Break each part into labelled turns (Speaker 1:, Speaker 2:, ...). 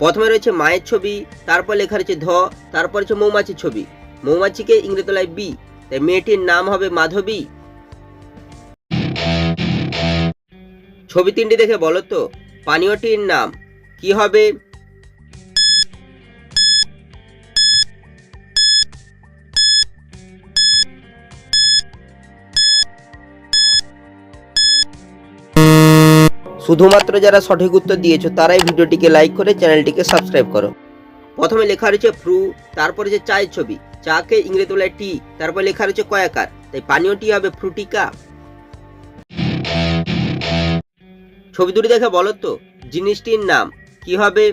Speaker 1: প্রথমে রয়েছে মায়ের ছবি, তারপর লেখা রয়েছে ধ, তারপর হচ্ছে মৌমাছির ছবি। মৌমাছিকে ইংরেতলায় বি। তাই মেয়েটির নাম হবে মাধবী। ছবি তিনটি দেখে বলো তো, পানীয়টির নাম কি হবে? শুধুমাত্র যারা সঠিক উত্তর দিয়েছ, তারাই ভিডিওটিকে লাইক করে চ্যানেলটিকে সাবস্ক্রাইব করো। প্রথমে লেখা রয়েছে ফ্রু তারপরে যে চায়ের ছবি, চাকে ইংরেজি বলে টি তারপরে লেখা রয়েছে কয়াকার, তাই পানীয়টি হবে ফ্রুটিকা ছবি দুটি দেখে বলো তো, জিনিসটির নাম, কি হবে?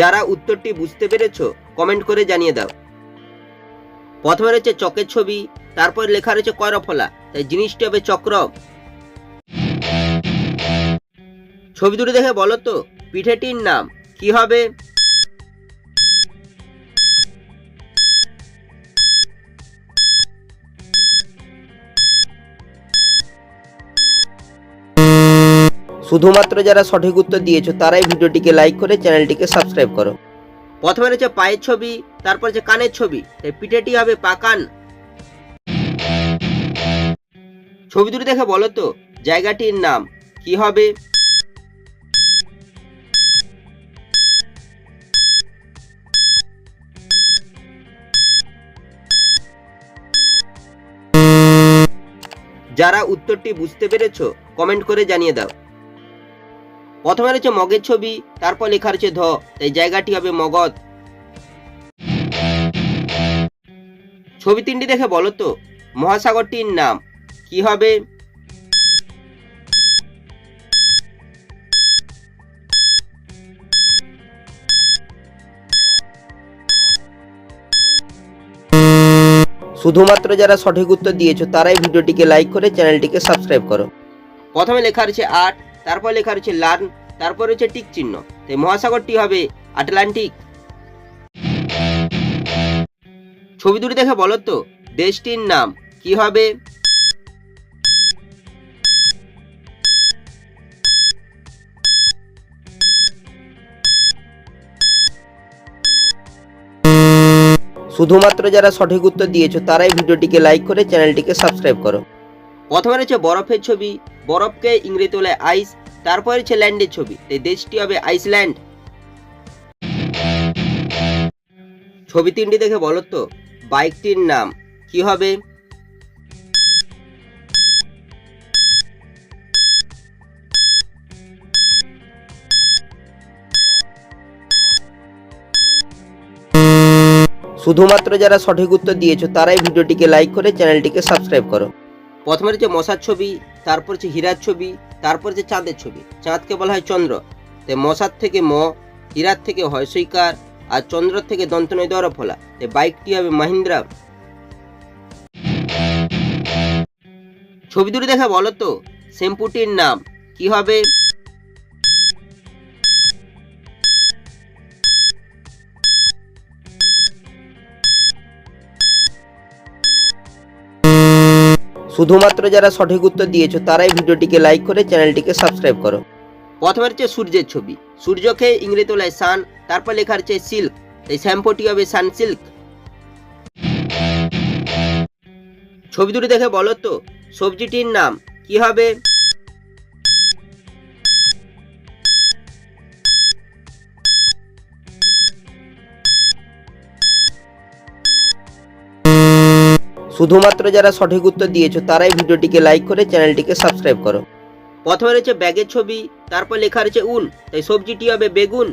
Speaker 1: যারা উত্তরটি বুঝতে পেরেছ কমেন্ট করে জানিয়ে দাও। প্রথমে রয়েছে চকের ছবি, তারপর লেখা রয়েছে কয়রফলা, তাই জিনিসটি হবে চক্র ছবি দুটি দেখে বলো তো, পিঠেটির নাম কি হবে? শুধুমাত্র যারা সঠিক উত্তর দিয়েছ, তারাই ভিডিওটিকে লাইক করে চ্যানেলটিকে সাবস্ক্রাইব করো। প্রথমে রয়েছে পায়ের ছবি, তারপর হচ্ছে কানের ছবি। তাই পিঠেটি হবে পাকান। ছবি দুটি দেখে বলো তো, জায়গাটির নাম কি হবে? যারা উত্তরটি বুঝতে পেরেছ কমেন্ট করে জানিয়ে দাও। প্রথমে রয়েছে মগের ছবি, তারপর লেখা রয়েছে ধ। তাই জায়গাটি হবে মগধ। ছবি তিনটি দেখে বলো তো, মহাসাগরটির নাম কি হবে? শুধুমাত্র যারা সঠিক উত্তর দিয়েছ, তারাই ভিডিওটিকে লাইক করে চ্যানেলটিকে সাবস্ক্রাইব করো। প্রথমে লেখা রয়েছে আট তারপর লেখা রয়েছে লার্ন, তারপর রয়েছে টিক চিহ্ন। তাই মহাসাগরটি হবে আটলান্টিক। ছবি দুটি দেখে বলো তো, দেশটির নাম কি হবে? শুধুমাত্র যারা সঠিক উত্তর দিয়েছ, তারাই ভিডিওটিকে লাইক করে চ্যানেলটিকে সাবস্ক্রাইব করো। প্রথমে রয়েছে বরফের ছবি বরফকে ইংরেজি তোলে আইস তারপরে রয়েছে ল্যান্ডের ছবি। এই দেশটি হবে আইসল্যান্ড। ছবি তিনটি দেখে বলো তো, বাইকটির নাম কি হবে? শুধুমাত্র যারা সঠিক উত্তর দিয়েছ, তারাই ভিডিওটিকে লাইক করে চ্যানেলটিকে সাবস্ক্রাইব করো। প্রথমে রয়েছে মশার ছবি তারপর হচ্ছে হীরার ছবি, তারপর হচ্ছে চাঁদের ছবি। চাঁদকে বলা হয় চন্দ্র। তাই মশার থেকে ম, হীরার থেকে হয় সৈকার, আর চন্দ্র থেকে দন্তনয় দর ফলা তাই বাইকটি হবে মাহিন্দ্রা। ছবি দুটি দেখা বলো তো? শ্যাম্পুটির নাম। কি হবে? শুধুমাত্র যারা সঠিক উত্তর দিয়েছ, তারাই ভিডিওটিকে লাইক করে চ্যানেলটিকে সাবস্ক্রাইব করো। প্রথমে হচ্ছে সূর্যের ছবি। সূর্যকে ইংরেজি তোলায় সান তারপর লেখা হচ্ছে সিল্ক এই শ্যাম্পুটি হবে সান সিল্ক ছবি দুটি দেখে বলো তো, সবজিটির নাম কি হবে? শুধুমাত্র যারা সঠিক উত্তর দিয়েছ, তারাই ভিডিওটিকে লাইক করে চ্যানেলটিকে সাবস্ক্রাইব করো। প্রথমে রয়েছে ব্যাগের ছবি, তারপর লেখা রয়েছে উল, তাই সবজিটি হবে বেগুন।